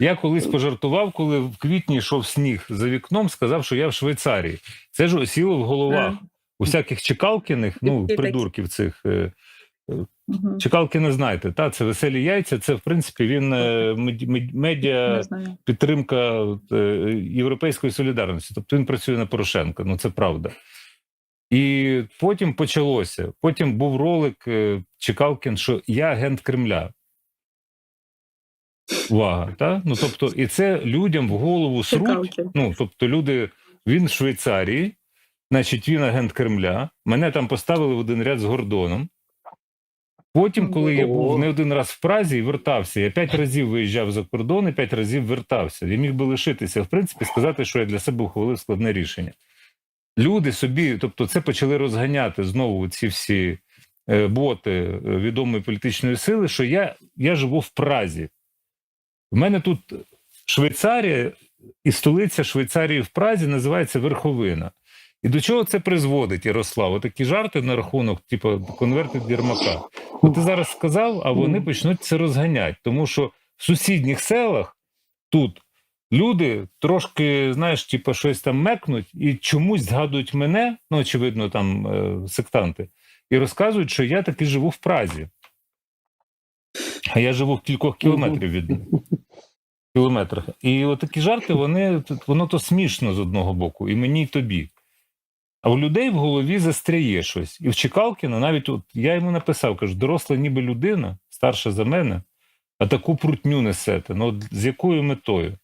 Я колись пожартував, коли в квітні йшов сніг за вікном, сказав, що я в Швейцарії. Це ж осіло в головах. У всяких чекалкіних, ну, придурків цих. е, Чекалки не знаєте, та це веселі яйця. Це в принципі він е, мед- мед- медіа підтримка е, європейської солідарності. Тобто він працює на Порошенка. Ну це правда. І потім почалося. Потім був ролик е, Чекалкін, що я агент Кремля. Увага, та? Ну тобто, і це людям в голову сруть. Ну, тобто, люди, він в Швейцарії, значить, він агент Кремля. Мене там поставили в один ряд з Гордоном. Потім, коли я був не один раз в Празі і вертався, я п'ять разів виїжджав за кордон і п'ять разів вертався. Я міг би лишитися, в принципі, сказати, що я для себе ухвалив складне рішення. Люди собі, тобто, це почали розганяти знову ці всі е, боти е, відомої політичної сили, що я, я живу в Празі. В мене тут Швейцарія і столиця Швейцарії в Празі називається Верховина. І до чого це призводить, Ярослав? Такі жарти на рахунок, типу, конверти Дірмака. От ти зараз сказав, а вони почнуть це розганяти, тому що в сусідніх селах тут люди трошки, знаєш, типу, щось там мекнуть і чомусь згадують мене, ну, очевидно, там е, сектанти, і розказують, що я таки живу в Празі. А я живу в кількох кілометрів від. Кілометрах. І от такі жарти, вони воно то смішно з одного боку, і мені, і тобі. А у людей в голові застряє щось. І в Чекалкіна навіть от я йому написав: кажу, доросла ніби людина, старша за мене, а таку прутню несете. Ну, от з якою метою?